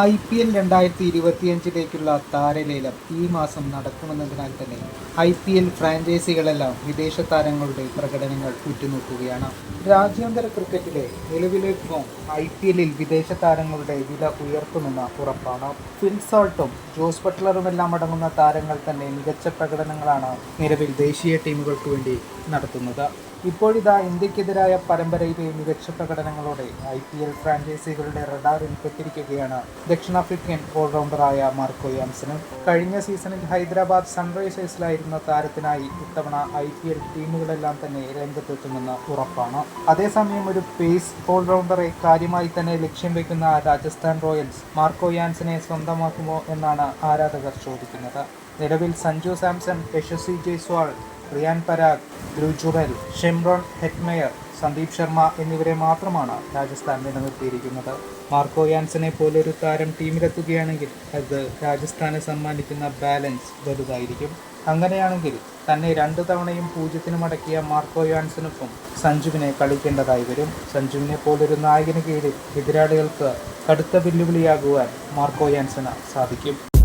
I P L രണ്ടായിരത്തി ഇരുപത്തിയഞ്ചിലേക്കുള്ള താരലേലം ഈ മാസം നടക്കുമെന്നതിനാൽ തന്നെ ഐ പി എൽ ഫ്രാഞ്ചൈസികളെല്ലാം വിദേശ താരങ്ങളുടെ പ്രകടനങ്ങൾ ഉറ്റുനോക്കുകയാണ്. രാജ്യാന്തര ക്രിക്കറ്റിലെ നിലവിലെ ഫോം ഐ പി എല്ലിൽ വിദേശ താരങ്ങളുടെ വില ഉയർത്തുമെന്ന ഉറപ്പാണ്. ഫിൻസോൾട്ടും ജോസ് ബട്ട്ലറുമെല്ലാം അടങ്ങുന്ന താരങ്ങൾ തന്നെ മികച്ച പ്രകടനങ്ങളാണ് നിലവിൽ ദേശീയ ടീമുകൾക്ക് വേണ്ടി നടത്തുന്നത്. ഇപ്പോഴിതാ ഇന്ത്യക്കെതിരായ പരമ്പരയിലെ മികച്ച പ്രകടനങ്ങളോടെ ഐ പി എൽ ഫ്രാഞ്ചൈസികളുടെ റഡാറിൽ പെട്ടിരിക്കുകയാണ് ദക്ഷിണാഫ്രിക്കൻ ഓൾറൗണ്ടറായ മാർക്കോ യാംസന് കഴിഞ്ഞ സീസണിൽ ഹൈദരാബാദ് സൺറൈസേഴ്സിലായിരുന്ന താരത്തിനായി ഇത്തവണ ഐ പി എൽ ടീമുകളെല്ലാം തന്നെ രംഗത്തെത്തുമെന്ന് ഉറപ്പാണ്. അതേസമയം ഒരു പേസ് ഓൾറൗണ്ടറെ കാര്യമായി തന്നെ ലക്ഷ്യം വയ്ക്കുന്ന രാജസ്ഥാൻ റോയൽസ് മാർക്കോ യാൻസനെ സ്വന്തമാക്കുമോ എന്നാണ് ആരാധകർ ചോദിക്കുന്നത്. നിലവിൽ സഞ്ജു സാംസൺ യശസ്വി ജയ്സ്വാൾ റിയാൻ പരാഗ് ധ്രുവ് ഷെംറോൺ ഹെക്മയർ സന്ദീപ് ശർമ്മ എന്നിവരെ മാത്രമാണ് രാജസ്ഥാൻ നിലനിർത്തിയിരിക്കുന്നത്. മാർക്കോ യാൻസനെ പോലൊരു താരം ടീമിലെത്തുകയാണെങ്കിൽ അത് രാജസ്ഥാനെ സമ്മാനിക്കുന്ന ബാലൻസ് വലുതായിരിക്കും. അങ്ങനെയാണെങ്കിൽ തന്നെ രണ്ടു തവണയും പൂജ്യത്തിന് മടക്കിയ മാർക്കോ യാൻസനൊപ്പം സഞ്ജുവിനെ കളിക്കേണ്ടതായി വരും. സഞ്ജുവിനെ പോലൊരു നായകന് കീഴിൽ എതിരാളികൾക്ക് കടുത്ത വെല്ലുവിളിയാകുവാൻ മാർക്കോ യാൻസന് സാധിക്കും.